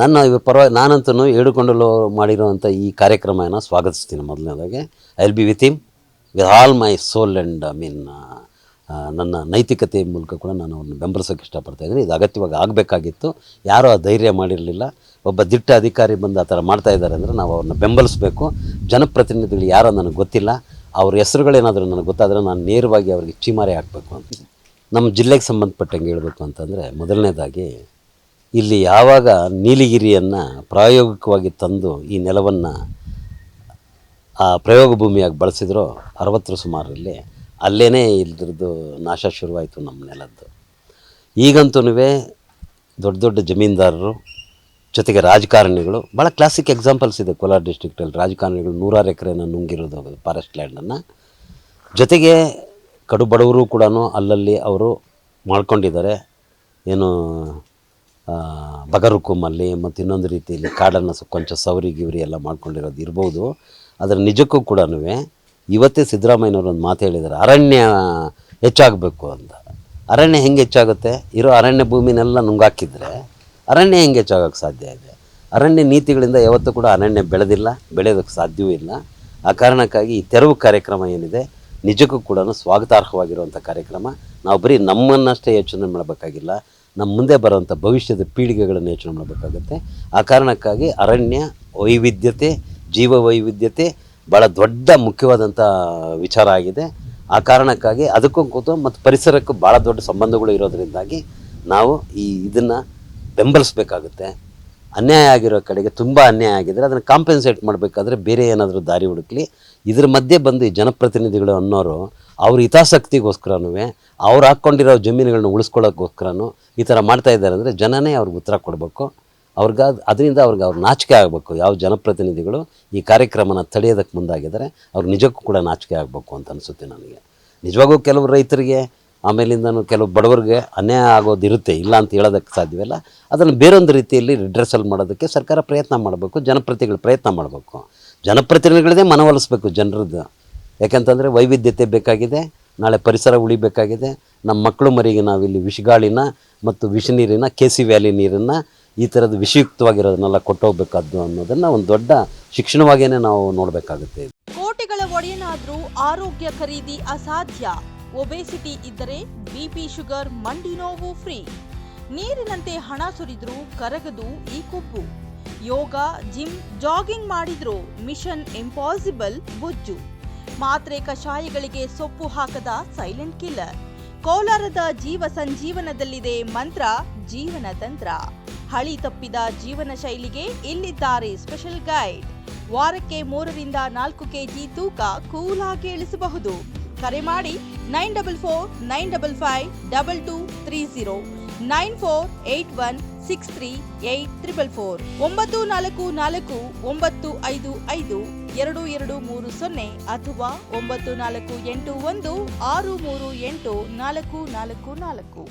ನನ್ನ ಪರವಾಗಿ ನಾನಂತೂ ಹೇಳಿಕೊಂಡಲು ಮಾಡಿರುವಂಥ ಈ ಕಾರ್ಯಕ್ರಮನ ಸ್ವಾಗತಿಸ್ತೀನಿ ಮೊದಲನೇದಾಗಿ. I will be with him with all my soul and I mean ನನ್ನ ನೈತಿಕತೆ ಮೂಲಕ ಕೂಡ ನಾನು ಅವ್ರನ್ನ ಬೆಂಬಲಿಸೋಕೆ ಇಷ್ಟಪಡ್ತಾ ಇದ್ದೀನಿ. ಇದು ಅಗತ್ಯವಾಗಿ ಆಗಬೇಕಾಗಿತ್ತು. ಯಾರೂ ಆ ಧೈರ್ಯ ಮಾಡಿರಲಿಲ್ಲ. ಒಬ್ಬ ದಿಟ್ಟ ಅಧಿಕಾರಿ ಬಂದು ಆ ಥರ ಮಾಡ್ತಾ ಇದ್ದಾರೆ ಅಂದರೆ ನಾವು ಅವ್ರನ್ನ ಬೆಂಬಲಿಸಬೇಕು. ಜನಪ್ರತಿನಿಧಿಗಳು ಯಾರೋ ನನಗೆ ಗೊತ್ತಿಲ್ಲ. ಅವ್ರ ಹೆಸರುಗಳೇನಾದರೂ ನನಗೆ ಗೊತ್ತಾದರೆ ನಾನು ನೇರವಾಗಿ ಅವ್ರಿಗೆ ಚೀಮಾರಿ ಹಾಕಬೇಕು ಅಂತ. ನಮ್ಮ ಜಿಲ್ಲೆಗೆ ಸಂಬಂಧಪಟ್ಟಂಗೆ ಹೇಳಬೇಕು ಅಂತಂದರೆ ಮೊದಲನೇದಾಗಿ ಇಲ್ಲಿ ಯಾವಾಗ ನೀಲಗಿರಿಯನ್ನು ಪ್ರಾಯೋಗಿಕವಾಗಿ ತಂದು ಈ ನೆಲವನ್ನು ಆ ಪ್ರಯೋಗ ಭೂಮಿಯಾಗಿ ಬಳಸಿದ್ರು ಅರವತ್ತರ ಸುಮಾರಲ್ಲಿ ಅಲ್ಲೇ ಇಲ್ದ್ರದ್ದು ನಾಶ ಶುರುವಾಯಿತು ನಮ್ಮ ನೆಲದ್ದು. ಈಗಂತೂ ದೊಡ್ಡ ದೊಡ್ಡ ಜಮೀನ್ದಾರರು ಜೊತೆಗೆ ರಾಜಕಾರಣಿಗಳು ಭಾಳ ಕ್ಲಾಸಿಕ್ ಎಕ್ಸಾಂಪಲ್ಸ್ ಇದೆ ಕೋಲಾರ ಡಿಸ್ಟ್ರಿಕ್ಟಲ್ಲಿ ರಾಜಕಾರಣಿಗಳು ನೂರಾರು ಎಕರೆನ ನುಂಗಿರೋದು ಫಾರೆಸ್ಟ್ ಲ್ಯಾಂಡನ್ನು ಜೊತೆಗೆ ಕಡು ಬಡವರು ಕೂಡ ಅಲ್ಲಲ್ಲಿ ಅವರು ಮಾಡ್ಕೊಂಡಿದ್ದಾರೆ. ಏನು ಬಗರುಕುಮಲ್ಲಿ ಮತ್ತು ಇನ್ನೊಂದು ರೀತಿಯಲ್ಲಿ ಕಾಡನ್ನು ಕೊಂಚ ಸವರಿ ಗಿವರಿ ಎಲ್ಲ ಮಾಡ್ಕೊಂಡಿರೋದು ಇರ್ಬೋದು. ಅದರ ನಿಜಕ್ಕೂ ಕೂಡ ಇವತ್ತೇ ಸಿದ್ದರಾಮಯ್ಯನವರು ಒಂದು ಮಾತು ಹೇಳಿದ್ದಾರೆ ಅರಣ್ಯ ಹೆಚ್ಚಾಗಬೇಕು ಅಂತ. ಅರಣ್ಯ ಹೆಂಗೆ ಹೆಚ್ಚಾಗುತ್ತೆ? ಇರೋ ಅರಣ್ಯ ಭೂಮಿನೆಲ್ಲ ನುಂಗಾಕಿದ್ರೆ ಅರಣ್ಯ ಹೆಂಗೆ ಹೆಚ್ಚಾಗೋಕ್ಕೆ ಸಾಧ್ಯ ಇದೆ? ಅರಣ್ಯ ನೀತಿಗಳಿಂದ ಯಾವತ್ತೂ ಕೂಡ ಅರಣ್ಯ ಬೆಳೆದಿಲ್ಲ ಬೆಳೆಯೋದಕ್ಕೆ ಸಾಧ್ಯವೂ ಇಲ್ಲ. ಆ ಕಾರಣಕ್ಕಾಗಿ ಈ ತೆರವು ಕಾರ್ಯಕ್ರಮ ಏನಿದೆ, ನಿಜಕ್ಕೂ ಕೂಡ ಸ್ವಾಗತಾರ್ಹವಾಗಿರುವಂಥ ಕಾರ್ಯಕ್ರಮ. ನಾವು ಬರೀ ನಮ್ಮನ್ನಷ್ಟೇ ಯೋಚನೆ ಮಾಡಬೇಕಾಗಿಲ್ಲ ನಮ್ಮ ಮುಂದೆ ಬರೋಂಥ ಭವಿಷ್ಯದ ಪೀಳಿಗೆಗಳನ್ನು ಯೋಚನೆ ಮಾಡಬೇಕಾಗುತ್ತೆ. ಆ ಕಾರಣಕ್ಕಾಗಿ ಅರಣ್ಯ, ವೈವಿಧ್ಯತೆ ಜೀವ ವೈವಿಧ್ಯತೆ ಭಾಳ ದೊಡ್ಡ ಮುಖ್ಯವಾದಂಥ ವಿಚಾರ ಆಗಿದೆ. ಆ ಕಾರಣಕ್ಕಾಗಿ ಅದಕ್ಕೂ ಕೂತು ಮತ್ತು ಪರಿಸರಕ್ಕೂ ಭಾಳ ದೊಡ್ಡ ಸಂಬಂಧಗಳು ಇರೋದರಿಂದಾಗಿ ನಾವು ಈ ಇದನ್ನು ಬೆಂಬಲಿಸಬೇಕಾಗುತ್ತೆ. ಅನ್ಯಾಯ ಆಗಿರೋ ಕಡೆಗೆ ತುಂಬ ಅನ್ಯಾಯ ಆಗಿದ್ದರೆ ಅದನ್ನು ಕಾಂಪೆನ್ಸೇಟ್ ಮಾಡಬೇಕಾದ್ರೆ ಬೇರೆ ಏನಾದರೂ ದಾರಿ ಹುಡುಕ್ಲಿ. ಇದ್ರ ಮಧ್ಯೆ ಬಂದು ಈ ಜನಪ್ರತಿನಿಧಿಗಳು ಅನ್ನೋರು ಅವ್ರ ಹಿತಾಸಕ್ತಿಗೋಸ್ಕರನೂ ಅವ್ರು ಹಾಕ್ಕೊಂಡಿರೋ ಜಮೀನುಗಳನ್ನ ಉಳಿಸ್ಕೊಳ್ಳೋಕ್ಕೋಸ್ಕರನೂ ಈ ಥರ ಮಾಡ್ತಾ ಇದ್ದಾರೆ ಅಂದರೆ ಜನನೇ ಅವ್ರಿಗೆ ಉತ್ತರ ಕೊಡಬೇಕು. ಅವ್ರಿಗೆ ಅದ್- ಅದರಿಂದ ಅವ್ರಿಗೆ ಅವ್ರು ನಾಚಿಕೆ ಆಗಬೇಕು. ಯಾವ ಜನಪ್ರತಿನಿಧಿಗಳು ಈ ಕಾರ್ಯಕ್ರಮನ ತಡೆಯೋದಕ್ಕೆ ಮುಂದಾಗಿದ್ದಾರೆ, ಅವ್ರು ನಿಜಕ್ಕೂ ಕೂಡ ನಾಚಿಕೆ ಆಗಬೇಕು ಅಂತ ಅನಿಸುತ್ತೆ ನನಗೆ. ನಿಜವಾಗೂ ಕೆಲವು ರೈತರಿಗೆ ಆಮೇಲಿಂದನೂ ಕೆಲವು ಬಡವರಿಗೆ ಅನ್ಯಾಯ ಆಗೋದಿರುತ್ತೆ, ಇಲ್ಲ ಅಂತ ಹೇಳೋದಕ್ಕೆ ಸಾಧ್ಯವಿಲ್ಲ. ಅದನ್ನು ಬೇರೊಂದು ರೀತಿಯಲ್ಲಿ ರಿಡ್ರೆಸಲ್ ಮಾಡೋದಕ್ಕೆ ಸರ್ಕಾರ ಪ್ರಯತ್ನ ಮಾಡಬೇಕು, ಜನಪ್ರತಿನಿಧಿಗಳು ಪ್ರಯತ್ನ ಮಾಡಬೇಕು. ಜನಪ್ರತಿನಿಧಿಗಳದೇ ಮನವೊಲಿಸ್ಬೇಕು ಜನರದ್ದು. ಯಾಕಂತಂದರೆ ವೈವಿಧ್ಯತೆ ಬೇಕಾಗಿದೆ, ನಾಳೆ ಪರಿಸರ ಉಳಿಬೇಕಾಗಿದೆ, ನಮ್ಮ ಮಕ್ಕಳು ಮರಿಗೆ ನಾವಿಲ್ಲಿ ವಿಷಗಾಳಿನ ಮತ್ತು ವಿಷ ನೀರಿನ ಕೆ ಸಿ ವ್ಯಾಲಿ ನೀರನ್ನು ಈ ಥರದ್ದು ವಿಷಯುಕ್ತವಾಗಿರೋದನ್ನೆಲ್ಲ ಕೊಟ್ಟೋಗ್ಬೇಕಾದ್ದು ಅನ್ನೋದನ್ನು ಒಂದು ದೊಡ್ಡ ಶಿಕ್ಷಣವಾಗಿಯೇ ನಾವು ನೋಡಬೇಕಾಗುತ್ತೆ. ಕೋಟಿಗಳ ಒಡೆಯನಾದರೂ ಆರೋಗ್ಯ ಖರೀದಿ ಅಸಾಧ್ಯ. ಒಬೆಸಿಟಿ ಇದ್ದರೆ ಬಿಪಿ ಶುಗರ್ ಮಂಡಿ ನೋವು ಫ್ರೀ. ನೀರಿನಂತೆ ಹಣ ಸುರಿದ್ರೂ ಕರಗದು ಈ ಕೊಬ್ಬು ಯೋಗ, ಜಿಮ್, ಜಾಗಿಂಗ್ ಮಾಡಿದ್ರು ಮಿಷನ್ ಇಂಪಾಸಿಬಲ್ ಬೊಜ್ಜು. ಮಾತ್ರೆ ಕಷಾಯಗಳಿಗೆ ಸೊಪ್ಪು ಹಾಕದ ಸೈಲೆಂಟ್ ಕಿಲ್ಲರ್. ಕೋಲಾರದ ಜೀವ ಸಂಜೀವನದಲ್ಲಿದೆ ಮಂತ್ರ, ಜೀವನ ತಂತ್ರ. ಹಳಿ ತಪ್ಪಿದ ಜೀವನ ಶೈಲಿಗೆ ಇಲ್ಲಿದ್ದಾರೆ ಸ್ಪೆಷಲ್ ಗೈಡ್. ವಾರಕ್ಕೆ ಮೂರರಿಂದ ನಾಲ್ಕು ಕೆಜಿ ತೂಕ ಕೂಲಾಗಿ ಇಳಿಸಬಹುದು. ಕರೆ ಮಾಡಿ nine double four, nine double five, double two, three zero nine four eight one six three eight triple four, ಒಂಬತ್ತು ನಾಲ್ಕು ನಾಲ್ಕು ಒಂಬತ್ತು ಐದು ಐದು ಎರಡು ಎರಡು ಮೂರು ಸೊನ್ನೆ ಅಥವಾ ಒಂಬತ್ತು ನಾಲ್ಕು ಎಂಟು ಒಂದು ಆರು ಮೂರು ಎಂಟು ನಾಲ್ಕು ನಾಲ್ಕು ನಾಲ್ಕು.